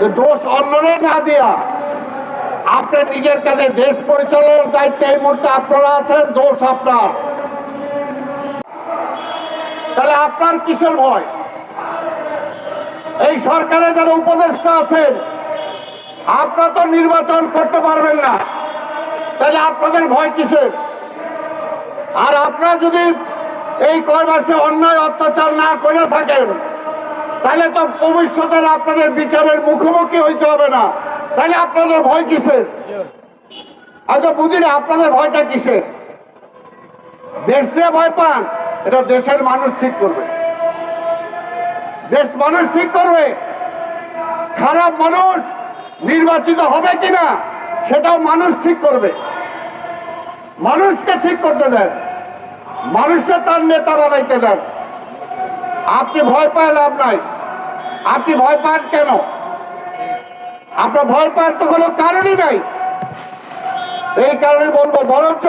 যে দোষ অন্যরে না দিয়া আপনি নিজের কাছে দেশ পরিচালনার দায়িত্ব এই মুহূর্তে আপনারা আছেন, দোষ আপনার। তাহলে আপনার কিসের ভয়? এই সরকারে যারা উপদেষ্টা আছেন, আপনারা তো নির্বাচন করতে পারবেন না। তাহলে আপনাদের ভয় কিসের? আর আপনারা যদি এই কয় মাসে অন্যায় অত্যাচার না করে থাকেন তাহলে তো ভবিষ্যতের আপনাদের বিচারের মুখোমুখি হইতে হবে না। তাহলে আপনাদের ভয় কিসের? আচ্ছা বুঝি না, আপনাদের ভয়টা কিসের? দেশে ভয় পান, এটা দেশের মানুষ ঠিক করবে। দেশ মানুষ ঠিক করবে, খারাপ মানুষ নির্বাচিত হবে কিনা, সেটাও মানুষ ঠিক করবে। মানুষকে ঠিক করতে দেন, মানুষকে তার নেতা বানাইতে দেন। আপনি ভয় পায় লাভ নাই। আপনি ভয় পান কেন? আপনার ভয় পাওয়ার তো কোনো কারণই নাই। এই কারণে বলব, বরঞ্চ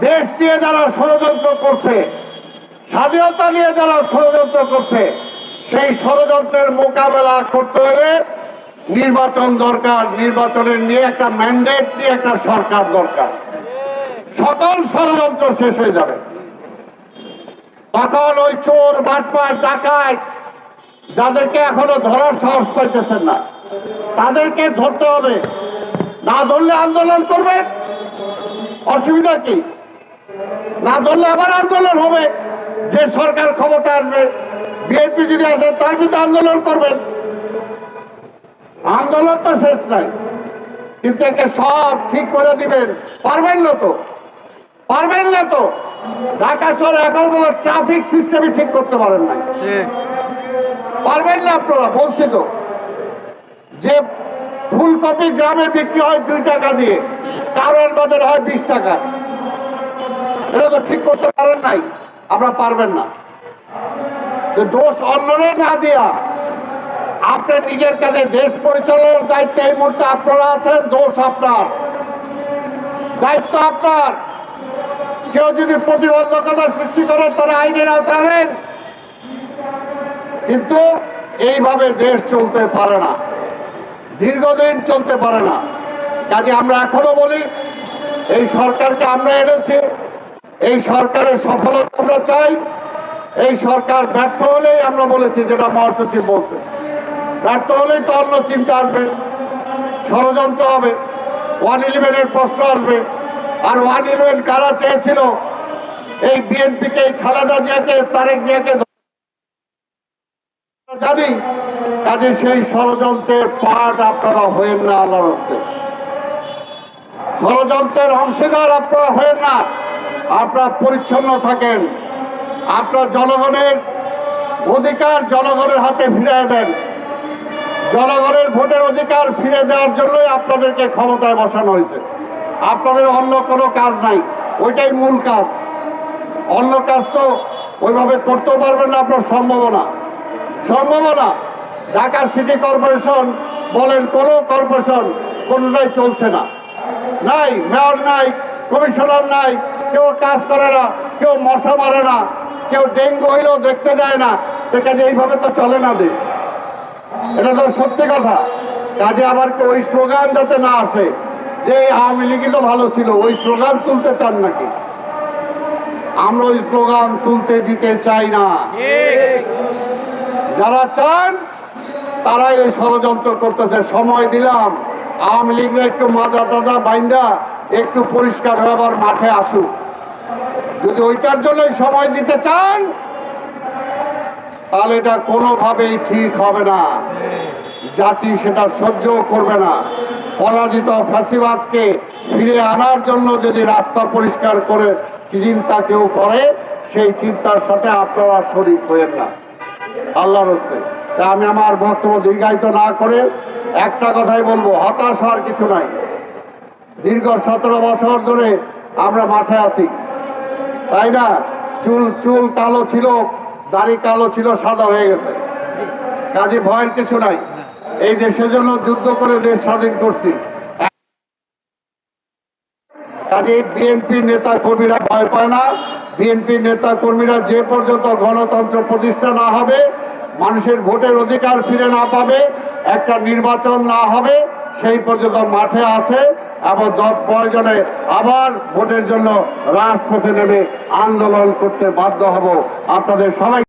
দেশ নিয়ে যারা ষড়যন্ত্র করছে, স্বাধীনতা নিয়ে যারা ষড়যন্ত্র করছে, সেই ষড়যন্ত্রের মোকাবেলা করতে হলে নির্বাচন দরকার। নির্বাচনের নিয়ে একটা ম্যান্ডেট নিয়ে একটা সরকার দরকার। সকল ষড়যন্ত্র শেষ হয়ে যাবে। তখন ওই চোর বাটপার ডাকায়, যাদেরকে এখনও ধরার সাহস পাইতেছেন না। তাদেরকে ধরতে হবে। না ধরলে আন্দোলন করবে। অসুবিধা কি? না ধরলে আবার আন্দোলন হবে। যে সরকার ক্ষমতা আসবে, বিএনপি যদি আসে, তার বিরুদ্ধে আন্দোলন করবেন আন্দোলন তো শেষ নাই, কিন্তু একে সব ঠিক করে দিবেন। পারবেন না তো? পারবেন না তো। ঢাকা শহরে এখন ট্রাফিক সিস্টেমই ঠিক করতে পারেন নাই। পারবেন না আপনারা বলছি তো। যে ফুলকপি গ্রামে বিক্রি হয় দুই টাকা দিয়ে কারণ বাজারে হয় বিশ টাকা। এটা তো ঠিক করতে পারেন নাই আপনারা পারবেন না। দোষ অন্যরে না দিয়া আপনি নিজের কাছে দেশ পরিচালনার দায়িত্বে এই মুহূর্তে আপনারা আছেন দোষ আপনার। দায়িত্ব আপনার। কেউ যদি প্রতিবন্ধকতা সৃষ্টি করে, তারা আইনের আওতায়। কিন্তু এইভাবে দেশ চলতে পারে না। দীর্ঘদিন চলতে পারে না। কাজে আমরা এখনও বলি, এই সরকারকে আমরা এনেছি। এই সরকারের সফলতা আমরা চাই। এই সরকার ব্যর্থ হলেই আমরা বলেছি যেটা মহাসচিব বলছে। ব্যর্থ হলেই তো অন্য চিন্তা আসবে। ষড়যন্ত্র হবে। ওয়ান ইলেভেনের প্রশ্ন আসবে। আর ওয়ান ইলেভেন কারা চেয়েছিল? এই বিএনপিকে, এই খালেদা জিয়াকে, তারেক জিয়াকে জানি, কাজে সেই ষড়যন্ত্রের পাঠ আপনারা হয়েন না আল্লাহর হস্তে। ষড়যন্ত্রের অংশীদার আপনারা হয়েন না। আপনারা পরিচ্ছন্ন থাকেন। আপনার জনগণের অধিকার জনগণের হাতে ফিরিয়ে দেন। জনগণের ভোটের অধিকার ফিরে দেওয়ার জন্যই আপনাদেরকে ক্ষমতায় বসানো হয়েছে। আপনাদের অন্য কোনো কাজ নাই, ওইটাই মূল কাজ। অন্য কাজ তো ওইভাবে করতেও পারবেন না, আপনার সম্ভাবনা। সম্ভাবনা, ঢাকা সিটি কর্পোরেশন বলেন, কোনো কর্পোরেশন কোনোটাই চলছে না। নাই মেয়র নাই, কমিশনার নাই, কেউ কাজ করে না, কেউ মশা মারে না, কেউ ডেঙ্গু হইলেও দেখতে যায় না। তো কাজে এইভাবে তো চলে না দেশ। এটা তো সত্যি কথা। কাজে আবার কেউ ওই স্লোগান যাতে না আসে যে আওয়ামী লীগই তো ভালো ছিল, ওই স্লোগান তুলতে চান নাকি? আমরা ওই স্লোগান তুলতে দিতে চাই না। যারা চান, তারাই ওই ষড়যন্ত্র করতেছে। সময় দিলাম। আওয়ামী লীগ একটু মাজা টাজা বাইন্দা, একটু পরিষ্কার হয়ে আবার মাঠে আসুক। যদি ওইটার জন্যই সময় দিতে চান, তাহলে এটা কোনোভাবেই ঠিক হবে না। জাতি সেটা সহ্য করবে না। পরাজিত ফাঁসিবাদকে ফিরে আনার জন্য যদি রাস্তা পরিষ্কার করে চিন্তা কেউ করে, সেই চিন্তার সাথে আপনারা শরীর হয়েন না। আল্লাহর হস্তে। তা আমি আমার বক্তব্য দীর্ঘায়িত না করে একটা কথাই বলব, হতাশ হওয়ার কিছু নাই। দীর্ঘ সতেরো বছর ধরে আমরা মাঠে আছি। তাই না? চুল চুল কালো ছিল, দাড়ি কালো ছিল, সাদা হয়ে গেছে। কাজে ভয়ের কিছু নাই। এই দেশের জন্য যুদ্ধ করে দেশ স্বাধীন করছি। কাজে বিএনপি নেতা কর্মীরা ভয় পায় না। বিএনপি নেতা কর্মীরা যে পর্যন্ত গণতন্ত্র প্রতিষ্ঠা না হবে, মানুষের ভোটের অধিকার ফিরে না পাবে, একটা নির্বাচন না হবে, সেই পর্যন্ত মাঠে আছে এবং দশ প্রয়োজনে আবার ভোটের জন্য রাজপথে নেমে আন্দোলন করতে বাধ্য হব। আপনাদের সবাই